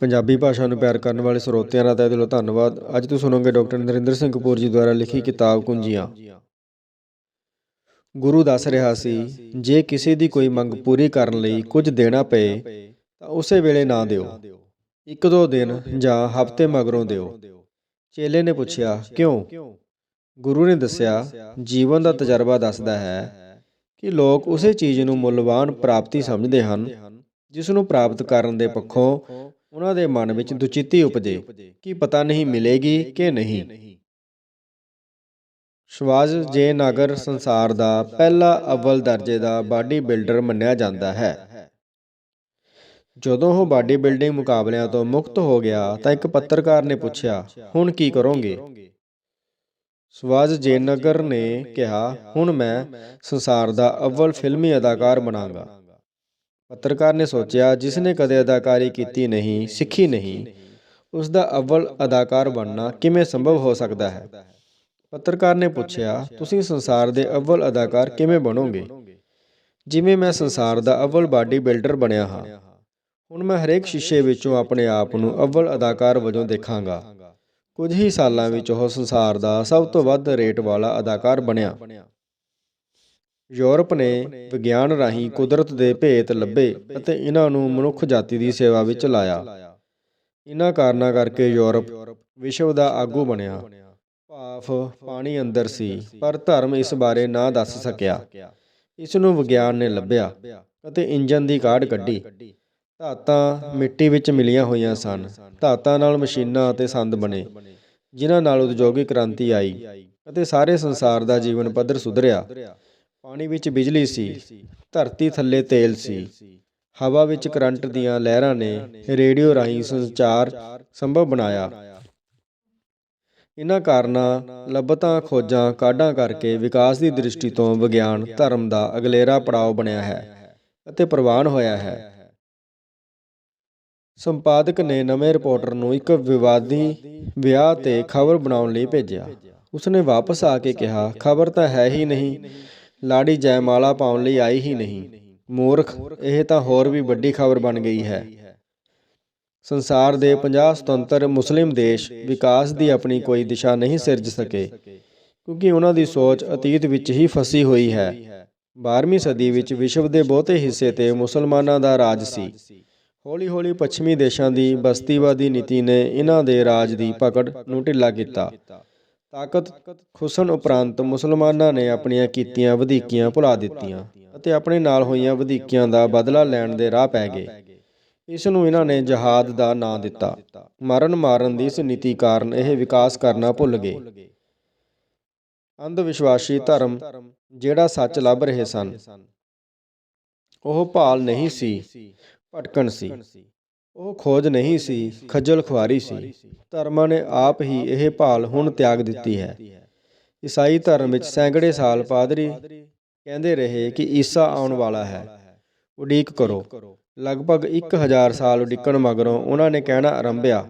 ਪੰਜਾਬੀ ਭਾਸ਼ਾ ਨੂੰ ਪਿਆਰ ਕਰਨ ਵਾਲੇ ਸਰੋਤਿਆਂ ਦਾ ਤਹਿ ਦਿਲੋਂ ਧੰਨਵਾਦ। ਅੱਜ ਤੁਸੀਂ ਸੁਣੋਗੇ ਡਾਕਟਰ ਨਰਿੰਦਰ ਸਿੰਘ ਕਪੂਰ ਜੀ ਦੁਆਰਾ ਲਿਖੀ ਕਿਤਾਬ ਕੁੰਜੀਆਂ। ਗੁਰੂ ਦੱਸ ਰਿਹਾ ਸੀ, ਜੇ ਕਿਸੇ ਦੀ ਕੋਈ ਮੰਗ ਪੂਰੀ ਕਰਨ ਲਈ ਕੁਝ ਦੇਣਾ ਪਏ, ਤਾਂ ਉਸੇ ਵੇਲੇ ਨਾ ਦਿਓ। ਇੱਕ ਦੋ ਦਿਨ ਜਾਂ ਹਫ਼ਤੇ ਮਗਰੋਂ ਦਿਓ। ਚੇਲੇ ਨੇ ਪੁੱਛਿਆ, ਕਿਉਂ? ਗੁਰੂ ਨੇ ਦੱਸਿਆ, ਜੀਵਨ ਦਾ ਤਜਰਬਾ ਦੱਸਦਾ ਹੈ ਕਿ ਲੋਕ ਉਸੇ ਚੀਜ਼ ਨੂੰ ਮੁੱਲਵਾਨ ਪ੍ਰਾਪਤੀ ਸਮਝਦੇ ਹਨ, ਜਿਸ ਨੂੰ ਪ੍ਰਾਪਤ ਕਰਨ ਦੇ ਪੱਖੋਂ ਉਹਨਾਂ ਦੇ ਮਨ ਵਿੱਚ ਦੁਚਿੱਤੀ ਉਪਜੇ। ਕਿ ਪਤਾ ਨਹੀਂ ਮਿਲੇਗੀ ਕਿ ਨਹੀਂ। ਸ਼ਵਾਜ ਜੇ ਨਗਰ ਸੰਸਾਰ ਦਾ ਪਹਿਲਾ ਅਵਲ ਦਰਜੇ ਦਾ ਬਾਡੀ ਬਿਲਡਰ ਮੰਨਿਆ ਜਾਂਦਾ ਹੈ। ਜਦੋਂ ਉਹ ਬਾਡੀ ਬਿਲਡਿੰਗ ਮੁਕਾਬਲਿਆਂ ਤੋਂ ਮੁਕਤ ਹੋ ਗਿਆ ਤਾਂ ਇੱਕ ਪੱਤਰਕਾਰ ਨੇ ਪੁੱਛਿਆ, ਹੁਣ ਕੀ ਕਰੋਗੇ? ਸਵਾਜ ਜੇਨਗਰ ਨੇ ਕਿਹਾ, ਹੁਣ ਮੈਂ ਸੰਸਾਰ ਦਾ ਅਵਲ ਫਿਲਮੀ ਅਦਾਕਾਰ ਬਣਾਂਗਾ। ਪੱਤਰਕਾਰ ਨੇ ਸੋਚਿਆ ਜਿਸ ਨੇ ਕਦੇ ਅਦਾਕਾਰੀ ਕੀਤੀ ਨਹੀਂ, ਸਿੱਖੀ ਨਹੀਂ ਉਸ ਦਾ ਅਵਲ ਅਦਾਕਾਰ ਬਣਨਾ ਕਿਵੇਂ ਸੰਭਵ ਹੋ ਸਕਦਾ ਹੈ? ਪੱਤਰਕਾਰ ਨੇ ਪੁੱਛਿਆ, ਤੁਸੀਂ ਸੰਸਾਰ ਦੇ ਅਵਲ ਅਦਾਕਾਰ ਕਿਵੇਂ ਬਣੋਗੇ? ਜਿਵੇਂ ਮੈਂ ਸੰਸਾਰ ਦਾ ਅਵਲ ਬਾਡੀ ਬਿਲਡਰ ਬਣਿਆ ਹਾਂ, ਹੁਣ ਮੈਂ ਹਰੇਕ ਸ਼ੀਸ਼ੇ ਵਿੱਚੋਂ ਆਪਣੇ ਆਪ ਨੂੰ ਅਵਲ ਅਦਾਕਾਰ ਵਜੋਂ ਦੇਖਾਂਗਾ। ਕੁਝ ਹੀ ਸਾਲਾਂ ਵਿੱਚ ਉਹ ਸੰਸਾਰ ਦਾ ਸਭ ਤੋਂ ਵੱਧ ਰੇਟ ਵਾਲਾ ਅਦਾਕਾਰ ਬਣਿਆ। ਯੂਰਪ ਨੇ ਵਿਗਿਆਨ ਰਾਹੀਂ ਕੁਦਰਤ ਦੇ ਭੇਤ ਲੱਭੇ ਅਤੇ ਇਹਨਾਂ ਨੂੰ ਮਨੁੱਖ ਜਾਤੀ ਦੀ ਸੇਵਾ ਵਿੱਚ ਲਾਇਆ। ਇਹਨਾਂ ਕਾਰਨਾਂ ਕਰਕੇ ਯੂਰਪ ਵਿਸ਼ਵ ਦਾ ਆਗੂ ਬਣਿਆ। ਭਾਫ ਪਾਣੀ ਅੰਦਰ ਸੀ, ਪਰ ਧਰਮ ਇਸ ਬਾਰੇ ਨਾ ਦੱਸ ਸਕਿਆ। ਇਸ ਨੂੰ ਵਿਗਿਆਨ ਨੇ ਲੱਭਿਆ ਅਤੇ ਇੰਜਨ ਦੀ ਕਾਢ ਕੱਢੀ। ਧਾਤਾਂ ਮਿੱਟੀ ਵਿੱਚ ਮਿਲੀਆਂ ਹੋਈਆਂ ਸਨ। ਧਾਤਾਂ ਨਾਲ ਮਸ਼ੀਨਾਂ ਅਤੇ ਸੰਦ ਬਣੇ, ਜਿਨ੍ਹਾਂ ਨਾਲ ਉਦਯੋਗਿਕ ਕ੍ਰਾਂਤੀ ਆਈ ਅਤੇ ਸਾਰੇ ਸੰਸਾਰ ਦਾ ਜੀਵਨ ਪੱਧਰ ਸੁਧਰਿਆ। ਪਾਣੀ ਵਿੱਚ ਬਿਜਲੀ ਸੀ, ਧਰਤੀ ਥੱਲੇ ਤੇਲ ਸੀ। ਹਵਾ ਵਿੱਚ ਕਰੰਟ ਦੀਆਂ ਲਹਿਰਾਂ ਨੇ ਰੇਡੀਓ ਰਾਹੀਂ ਸੰਚਾਰ ਸੰਭਵ ਬਣਾਇਆ। ਇਹਨਾਂ ਕਾਰਨਾਂ ਲੱਭਤਾਂ ਖੋਜਾਂ ਕਾਢਾਂ ਕਰਕੇ ਵਿਕਾਸ ਦੀ ਦ੍ਰਿਸ਼ਟੀ ਤੋਂ ਵਿਗਿਆਨ ਧਰਮ ਦਾ ਅਗਲੇਰਾ ਪੜਾਅ ਬਣਿਆ ਹੈ ਅਤੇ ਪ੍ਰਵਾਨ ਹੋਇਆ ਹੈ। ਸੰਪਾਦਕ ਨੇ ਨਵੇਂ ਰਿਪੋਰਟਰ ਨੂੰ ਇੱਕ ਵਿਵਾਦੀ ਵਿਆਹ ਤੇ ਖਬਰ ਬਣਾਉਣ ਲਈ ਭੇਜਿਆ। ਉਸਨੇ ਵਾਪਸ ਆ ਕੇ ਕਿਹਾ, ਖਬਰ ਤਾਂ ਹੈ ਹੀ ਨਹੀਂ। ਲਾੜੀ ਜੈਮਾਲਾ ਪਾਉਣ ਲਈ ਆਈ ਹੀ ਨਹੀਂ। ਮੂਰਖ, ਇਹ ਤਾਂ ਹੋਰ ਵੀ ਵੱਡੀ ਖਬਰ ਬਣ ਗਈ ਹੈ। ਸੰਸਾਰ ਦੇ 50 ਸੁਤੰਤਰ ਮੁਸਲਿਮ ਦੇਸ਼ ਵਿਕਾਸ ਦੀ ਆਪਣੀ ਕੋਈ ਦਿਸ਼ਾ ਨਹੀਂ ਸਿਰਜ ਸਕੇ, ਕਿਉਂਕਿ ਉਹਨਾਂ ਦੀ ਸੋਚ ਅਤੀਤ ਵਿੱਚ ਹੀ ਫਸੀ ਹੋਈ ਹੈ। 12ਵੀਂ ਸਦੀ ਵਿੱਚ ਵਿਸ਼ਵ ਦੇ ਬਹੁਤੇ ਹਿੱਸੇ ਤੇ ਮੁਸਲਮਾਨਾਂ ਦਾ ਰਾਜ ਸੀ। ਹੌਲੀ-ਹੌਲੀ ਪੱਛਮੀ ਦੇਸ਼ਾਂ ਦੀ ਬਸਤੀਵਾਦੀ ਨੀਤੀ ਨੇ ਇਹਨਾਂ ਦੇ ਰਾਜ ਦੀ ਪਕੜ ਨੂੰ ਢਿੱਲਾ ਕੀਤਾ। ਤਾਕਤ, ਖੁਸਣ ਉਪਰੰਤ ਮੁਸਲਮਾਨਾਂ ਨੇ ਆਪਣੀਆਂ ਕੀਤੀਆਂ ਵਧੀਕੀਆਂ ਭੁਲਾ ਦਿੱਤੀਆਂ ਅਤੇ ਆਪਣੇ ਨਾਲ ਹੋਈਆਂ ਵਧੀਕੀਆਂ ਦਾ ਬਦਲਾ ਲੈਣ ਦੇ ਰਾਹ ਪੈ ਗਏ। ਇਸ ਨੂੰ ਇਹਨਾਂ ਨੇ ਜਹਾਦ ਦਾ ਨਾਂ ਦਿੱਤਾ। ਮਰਨ ਮਾਰਨ ਦੀ ਇਸ ਨੀਤੀ ਕਾਰਨ ਇਹ ਵਿਕਾਸ ਕਰਨਾ ਭੁੱਲ ਗਏ। ਅੰਧ ਵਿਸ਼ਵਾਸੀ ਧਰਮ ਜਿਹੜਾ ਸੱਚ ਲੱਭ ਰਹੇ ਸਨ, ਉਹ ਭਾਲ ਨਹੀਂ ਸੀ, ਭਟਕਣ ਸੀ। ਉਹ ਖੋਜ ਨਹੀਂ ਸੀ, ਖੱਜਲ ਖੁਆਰੀ ਸੀ। ਧਰਮਾਂ ਨੇ ਆਪ ਹੀ ਇਹ ਭਾਲ ਹੁਣ ਤਿਆਗ ਦਿੱਤੀ ਹੈ। ਈਸਾਈ ਧਰਮ ਵਿੱਚ ਸੈਂਕੜੇ ਸਾਲ ਪਾਦਰੀ ਕਹਿੰਦੇ ਰਹੇ ਕਿ ਈਸਾ ਆਉਣ ਵਾਲਾ ਹੈ। ਉਡੀਕ ਕਰੋ। ਲਗਭਗ 1000 ਸਾਲ ਉਡੀਕਣ ਮਗਰੋਂ ਉਹਨਾਂ ਨੇ ਕਹਿਣਾ ਆਰੰਭਿਆ,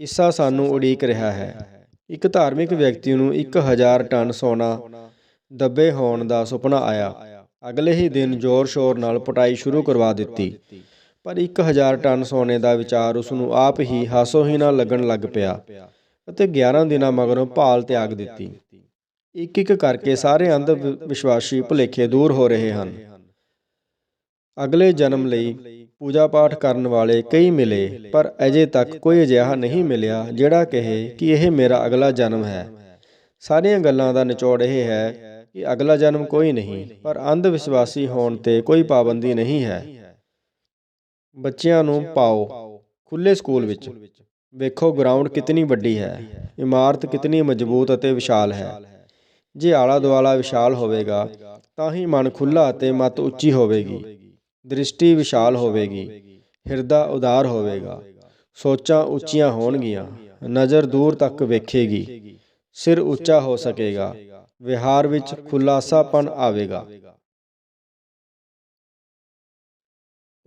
ਈਸਾ ਸਾਨੂੰ ਉਡੀਕ ਰਿਹਾ ਹੈ। ਇੱਕ ਧਾਰਮਿਕ ਵਿਅਕਤੀ ਨੂੰ 1000 ਟਨ ਸੋਨਾ ਦੱਬੇ ਹੋਣ ਦਾ ਸੁਪਨਾ ਆਇਆ। ਅਗਲੇ ਹੀ ਦਿਨ ਜ਼ੋਰ-ਸ਼ੋਰ ਨਾਲ ਪਟਾਈ ਸ਼ੁਰੂ ਕਰਵਾ ਦਿੱਤੀ। ਪਰ 1000 ਟਨ ਸੋਨੇ ਦਾ ਵਿਚਾਰ ਉਸ ਨੂੰ ਆਪ ਹੀ ਹਾਸੋਹੀਣਾ ਲੱਗਣ ਲੱਗ ਪਿਆ ਅਤੇ 11 ਦਿਨਾਂ ਮਗਰੋਂ ਭਾਲ ਤਿਆਗ ਦਿੱਤੀ। ਇੱਕ ਇੱਕ ਕਰਕੇ ਸਾਰੇ ਅੰਧ ਵਿਸ਼ਵਾਸੀ ਭੁਲੇਖੇ ਦੂਰ ਹੋ ਰਹੇ ਹਨ। ਅਗਲੇ ਜਨਮ ਲਈ ਪੂਜਾ ਪਾਠ ਕਰਨ ਵਾਲੇ ਕਈ ਮਿਲੇ, ਪਰ ਅਜੇ ਤੱਕ ਕੋਈ ਅਜਿਹਾ ਨਹੀਂ ਮਿਲਿਆ ਜਿਹੜਾ ਕਹੇ ਕਿ ਇਹ ਮੇਰਾ ਅਗਲਾ ਜਨਮ ਹੈ। ਸਾਰੀਆਂ ਗੱਲਾਂ ਦਾ ਨਿਚੋੜ ਇਹ ਹੈ ਕਿ ਅਗਲਾ ਜਨਮ ਕੋਈ ਨਹੀਂ, ਪਰ ਅੰਧ ਵਿਸ਼ਵਾਸੀ ਹੋਣ ਤੇ ਕੋਈ ਪਾਬੰਦੀ ਨਹੀਂ ਹੈ। ਬੱਚਿਆਂ ਨੂੰ ਪਾਓ। ਖੁੱਲੇ ਸਕੂਲ ਵਿੱਚ। ਵੇਖੋ ਗਰਾਊਂਡ ਕਿਤਨੀ ਵੱਡੀ ਹੈ। ਇਮਾਰਤ ਕਿਤਨੀ ਮਜ਼ਬੂਤ ਅਤੇ ਵਿਸ਼ਾਲ ਹੈ। ਜੇ ਆਲਾ ਦੁਆਲਾ ਵਿਸ਼ਾਲ ਹੋਵੇਗਾ ਤਾਂ ਹੀ ਮਨ ਖੁੱਲਾ ਅਤੇ ਮਤ ਉੱਚੀ ਹੋਵੇਗੀ। ਦ੍ਰਿਸ਼ਟੀ ਵਿਸ਼ਾਲ ਹੋਵੇਗੀ। ਹਿਰਦਾ ਉਦਾਰ ਹੋਵੇਗਾ। ਸੋਚਾਂ ਉੱਚੀਆਂ ਹੋਣਗੀਆਂ। ਨਜ਼ਰ ਦੂਰ ਤੱਕ ਵੇਖੇਗੀ। ਸਿਰ ਉੱਚਾ ਹੋ ਸਕੇਗਾ। ਵਿਹਾਰ ਵਿੱਚ ਖੁਲਾਸਾਪਨ ਆਵੇਗਾ।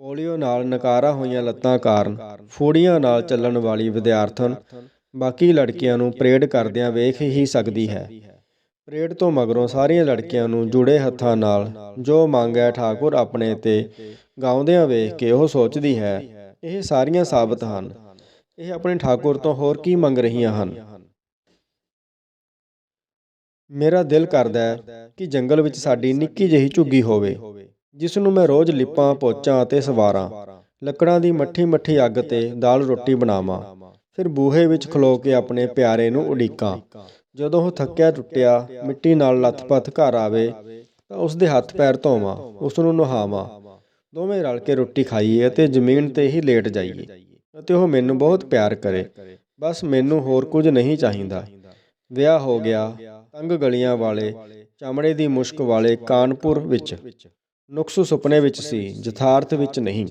ਪੋਲੀਓ ਨਾਲ ਨਕਾਰਾ ਹੋਈਆਂ ਲੱਤਾਂ ਕਾਰਨ ਫੋੜੀਆਂ ਨਾਲ ਚੱਲਣ ਵਾਲੀ ਵਿਦਿਆਰਥਣ ਬਾਕੀ ਲੜਕੀਆਂ ਨੂੰ ਪਰੇਡ ਕਰਦਿਆਂ ਵੇਖ ਹੀ ਸਕਦੀ ਹੈ। ਪਰੇਡ ਤੋਂ ਮਗਰੋਂ ਸਾਰੀਆਂ ਲੜਕੀਆਂ ਨੂੰ ਜੁੜੇ ਹੱਥਾਂ ਨਾਲ ਜੋ ਮੰਗਿਆ ਠਾਕੁਰ ਆਪਣੇ ਤੇ ਗਾਉਂਦਿਆਂ ਵੇਖ ਕੇ ਉਹ ਸੋਚਦੀ ਹੈ, ਇਹ ਸਾਰੀਆਂ ਸਾਬਤ ਹਨ। ਇਹ ਆਪਣੇ ਠਾਕੁਰ ਤੋਂ ਹੋਰ ਕੀ ਮੰਗ ਰਹੀਆਂ ਹਨ? ਮੇਰਾ ਦਿਲ ਕਰਦਾ ਹੈ ਕਿ ਜੰਗਲ ਵਿੱਚ ਸਾਡੀ ਨਿੱਕੀ ਜਿਹੀ ਝੁੱਗੀ ਹੋਵੇ। ਜਿਸ ਨੂੰ ਮੈਂ ਰੋਜ਼ ਲਿਪਾਂ, ਪੋਚਾਂ ਅਤੇ ਸਵਾਰਾਂ, ਲੱਕੜਾਂ ਦੀ ਮੱਠੀ ਮੱਠੀ ਅੱਗ ਤੇ ਦਾਲ ਰੋਟੀ ਬਣਾਵਾਂ, ਫਿਰ ਬੂਹੇ ਵਿੱਚ ਖਲੋ ਕੇ ਆਪਣੇ ਪਿਆਰੇ ਨੂੰ ਉਡੀਕਾਂ। ਜਦੋਂ ਉਹ ਥੱਕਿਆ ਟੁੱਟਿਆ, ਮਿੱਟੀ ਨਾਲ ਲੱਥਪੱਥ ਘਰ ਆਵੇ, ਤਾਂ ਉਸ ਦੇ ਹੱਥ ਪੈਰ ਧੋਵਾਂ ਉਸ ਨੂੰ ਨਹਾਵਾਂ। ਦੋਵੇਂ ਰਲ ਕੇ ਰੋਟੀ ਖਾਈਏ ਅਤੇ ਜ਼ਮੀਨ ਤੇ ਹੀ ਲੇਟ ਜਾਈਏ ਅਤੇ ਉਹ ਮੈਨੂੰ ਬਹੁਤ ਪਿਆਰ ਕਰੇ। ਬਸ ਮੈਨੂੰ ਹੋਰ ਕੁਝ ਨਹੀਂ ਚਾਹੀਦਾ। ਵਿਆਹ ਹੋ ਗਿਆ, ਤੰਗ ਗਲੀਆਂ ਵਾਲੇ, ਚਮੜੇ ਦੀ ਮੁਸ਼ਕ ਵਾਲੇ ਕਾਨਪੁਰ ਵਿੱਚ। ਨੁਕਸ ਸੁਪਨੇ ਵਿੱਚ ਸੀ ਯਥਾਰਥ ਵਿੱਚ ਨਹੀਂ।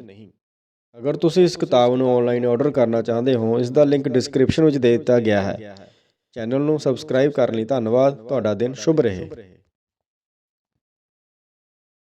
ਅਗਰ ਤੁਸੀਂ ਇਸ ਕਿਤਾਬ ਨੂੰ ਆਨਲਾਈਨ ਆਰਡਰ ਕਰਨਾ ਚਾਹੁੰਦੇ ਹੋ ਇਸ ਦਾ ਲਿੰਕ ਡਿਸਕ੍ਰਿਪਸ਼ਨ ਵਿੱਚ ਦੇ ਦਿੱਤਾ ਗਿਆ ਹੈ। ਚੈਨਲ ਨੂੰ ਸਬਸਕ੍ਰਾਈਬ ਕਰਨ ਲਈ ਧੰਨਵਾਦ ਤੁਹਾਡਾ ਦਿਨ ਸ਼ੁਭ ਰਹੇ।